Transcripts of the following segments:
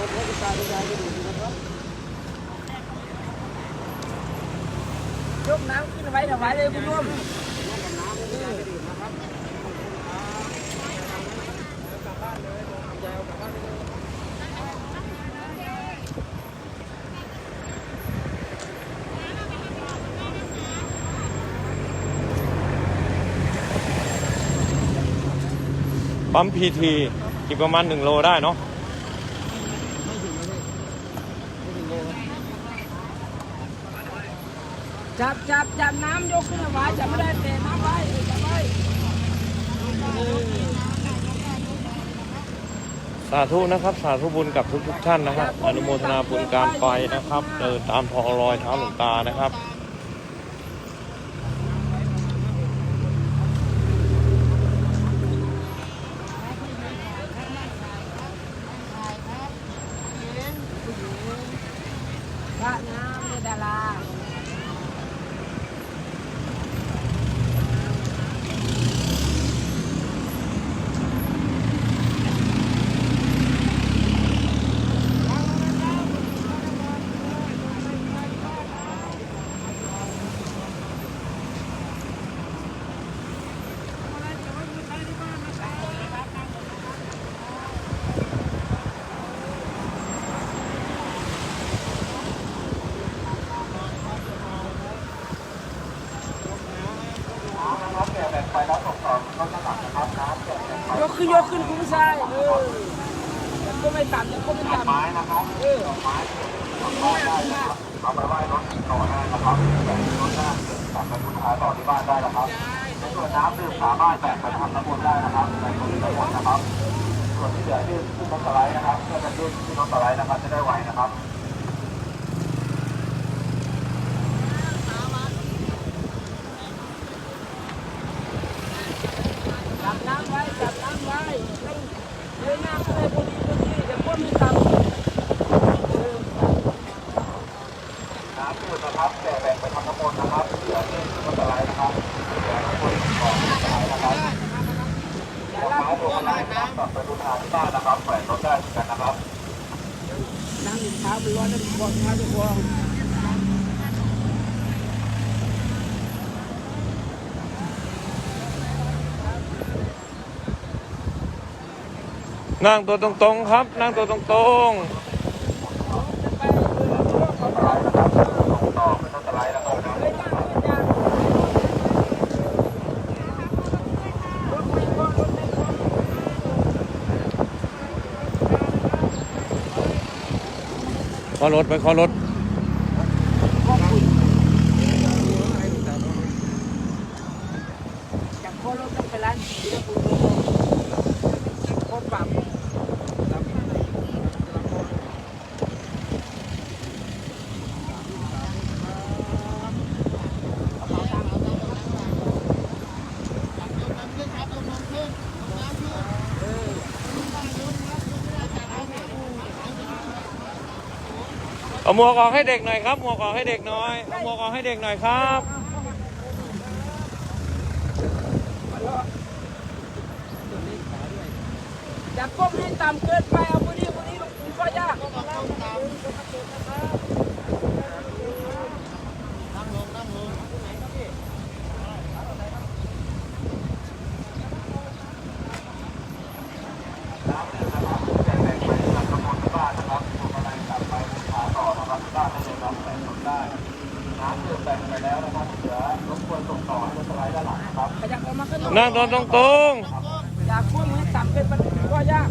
ยกน้ำขึ้นไว้ถวายเลยคุณโยมปั๊มพีทีอีกประมาณ1โลได้เนาะ จับจับจับน้ำยกขึ้นไวาจับไม่ได้เตะน้ำไว้จับไว้สาธุนะครับ สาธุบุญกับทุกทุกๆท่านนะครับอนุโมทนาบุญการไปนะครับ เดินตามพอรอยเท้าหลวงตานะครับ ยกขึ้นยกขึ้นคุณผู้ชายเออก็ไม่ต่ำก็ไม่ต่ำไม้นะครับเออไม้เอาไปไหว้รถต่อได้นะครับแบ่รถหน้าแบ่งไปพุทธาต่อที่บ้านได้นะครับส่วนน้ำดื่มสามารถแบ่งไปทำน้ำมนต์ได้นะครับในส่วนที่น้ำมนต์นะครับ ส่วนที่เหลือยื่ขึ้นรถสไลด์นะครับเพื่อจะยื่นขึ้นรถสไลด์นะครับจะได้ไวนะครับน้ำไว้จับน้ำไว้ต้องเลยน้ำอะไรพอดีพอดีอย่าพ้นไม่ต่ำเออ น้ำดื่ม นะครับแต่แบ่งไปทำน้ำมนต์นะครับเหลือยื่นขึ้นรถสไลด์นะครับเหลือน้ำมนต์ของรถสไลด์นะครับอย่าไม้ลากตัวไลด์นะครับกลับไปพุทธาที่บ้านนะครับแขวนรถได้เหมือนกันนะครับน้ำหนึ่งเท้าเป็นร้อยน้ำบอลเท้าเป็นพวงนั่งตัวตรงๆครับ นั่งตัวตรงจะไปเออเรือเรือของเรา ต่อเป็นรถสไลด์นะครับ เลยน้ำเป็นยางรถไม่พอรถไม่พอ ๆ ขอรถไปขอรถ จากโคโลต้องไปร้านเดี๋ยวคุณดูโคตรปรับ เอาหมวกออกให้เด็กหน่อยครับ หมวกออกให้เด็กหน่อย เอาหมวกออกให้เด็กหน่อยครับ อย่าก้มให้ต่ำเกินไปเอาพอดีพอดีมันก็ยาก แต่แบ่งไปทำน้ำมนต์ที่บ้านนะครับพวงมาลัยกลับไปบูชาต่อนะครับที่บ้านได้เลยครับแบ่งรถได้ น้ำดื่มแบ่งไปแล้วนะครับ เหลือรบกวนส่งต่อให้รถสไลด์ด้านหลังนะครับ ข นั่งตรงตรงตรงอยากคู่มือสั่งเป็นปัญหาก็ยาก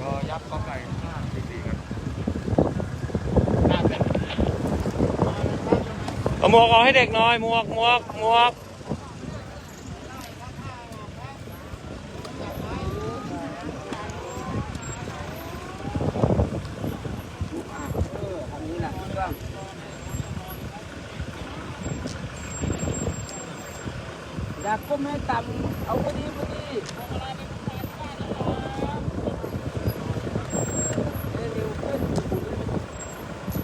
ก็ยับก็ไก่ห้าสี่ครับเอาหมวกออกให้เด็กหน่อยหมวกหมวกหมวก เออทำนี้แหละถูกต้อง อย่าก้มให้ต่ำเอาพอดีพอดีเร็วขึ้น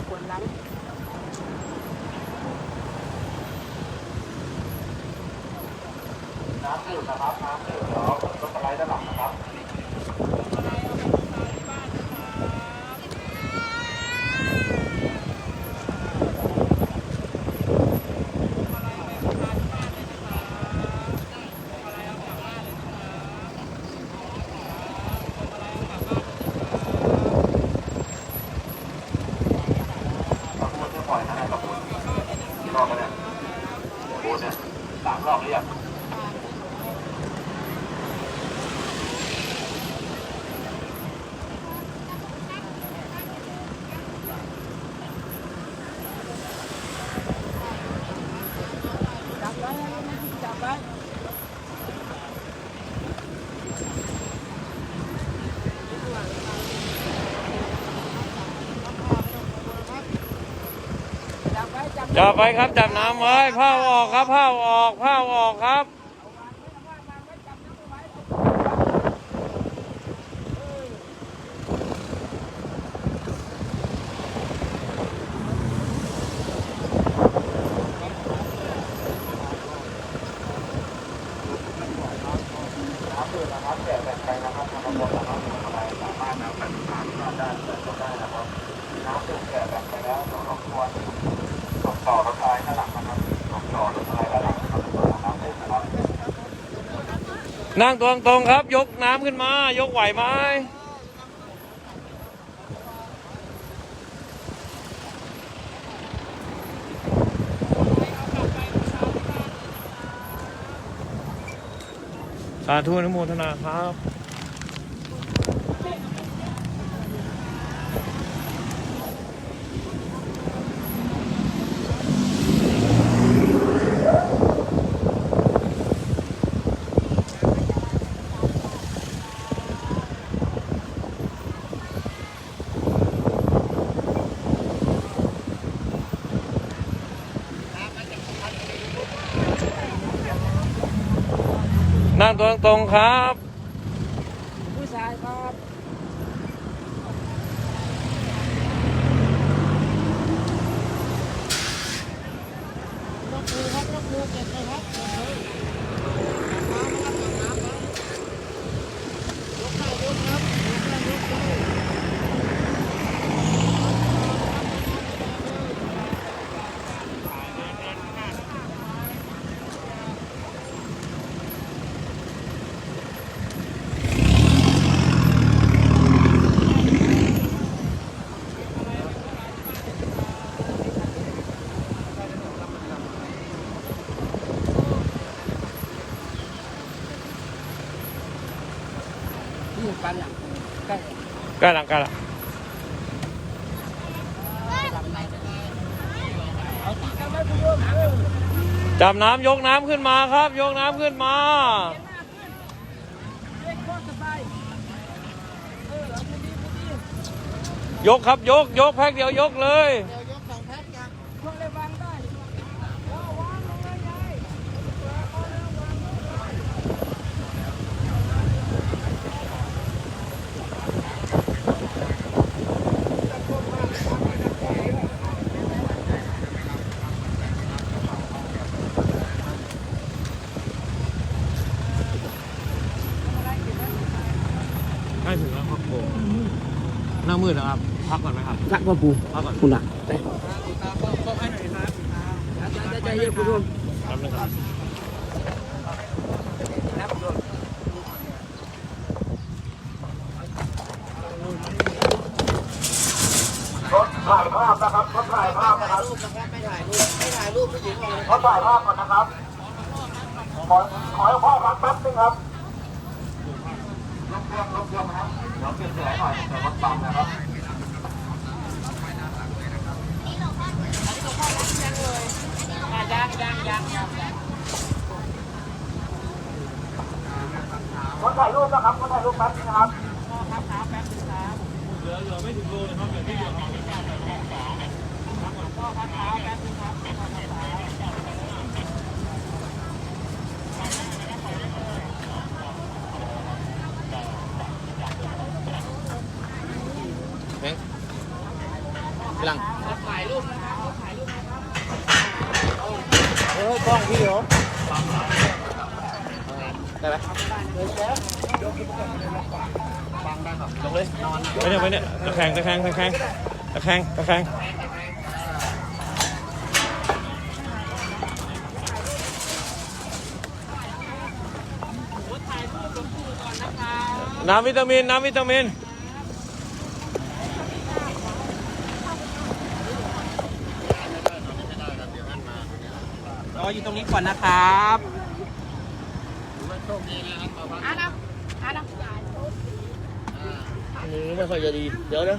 ปวดหลังน้ำดื่มนะครับน้ำดื่มเดี๋ยวรถสไลด์ด้านหลังนะครับ ขอบคุณที่ปล่อยนะขอบคุณกี่รอบแล้วเนี่ยโอ้เนี่ยสามรอบเรียก จับไว้จับไว้ จับไว้ จับไปครับจับน้ำไว้ผ้าออกครับผ้าออกผ้าออกครับ นั่งตรงตรงๆครับ ยกน้ำขึ้นมา ยกไหวไหมสาธุอนุโมทนาครับ ตรงตรงๆครับ ผู้ชายครับ นี่ปันหลังใกล้าหลังกล้หลังเอาตีกันไว้คุณโยมเออจับน้ำยกน้ำขึ้นมาครับ ยกน้ำขึ้นมา ยกคตรสบายเออเอาพอดีพอดียกครับยกยกแพ็คเดียวยกเลย ช่วงได้วางได้ว้าววางลงเลยยาย ใกล้ถึงแล้วครับผมหน้า มืดนะครับ พักก่อนไหมครับสักว่าปูพักก่อนคุณอะไปใจใจเย็นคุณโยมแป๊บนึงครับนะคุณโยมรถถ่ายภาพนะครับรถถ่ายภาพนะครับรูปนะครับไม่ถ่ายรูปไม่ถ่ายรูปผู้หญิงออกเลยรถถ่ายภาพก่อนนะครับ ขอขอให้พ่อพักแป๊บนึงครับรถเครื่องรถเครื่องนะครับ เดี๋ยวเปลี่ยนเสียงหน่อยเดี๋ยวรถบังนะครับยังยังยังยังรถถ่ายรูปนะครับรถถ่ายรูปแป๊บนึงนะครับหลัง ถ่ายรูปนะครับถ่ายรูปนะครับ เออกล้องพี่เหรอ ไได้ไหมยกเลยไปเนี่ยไปเนี่ยตะแคงตะแคงตะแคงตะแคงตะแคงน้ำวิตามิน น้ำวิตามินรออยู่ตรงนี้ก่อนนะครับ มือไม่ค่อยจะดี เดี๋ยวนะ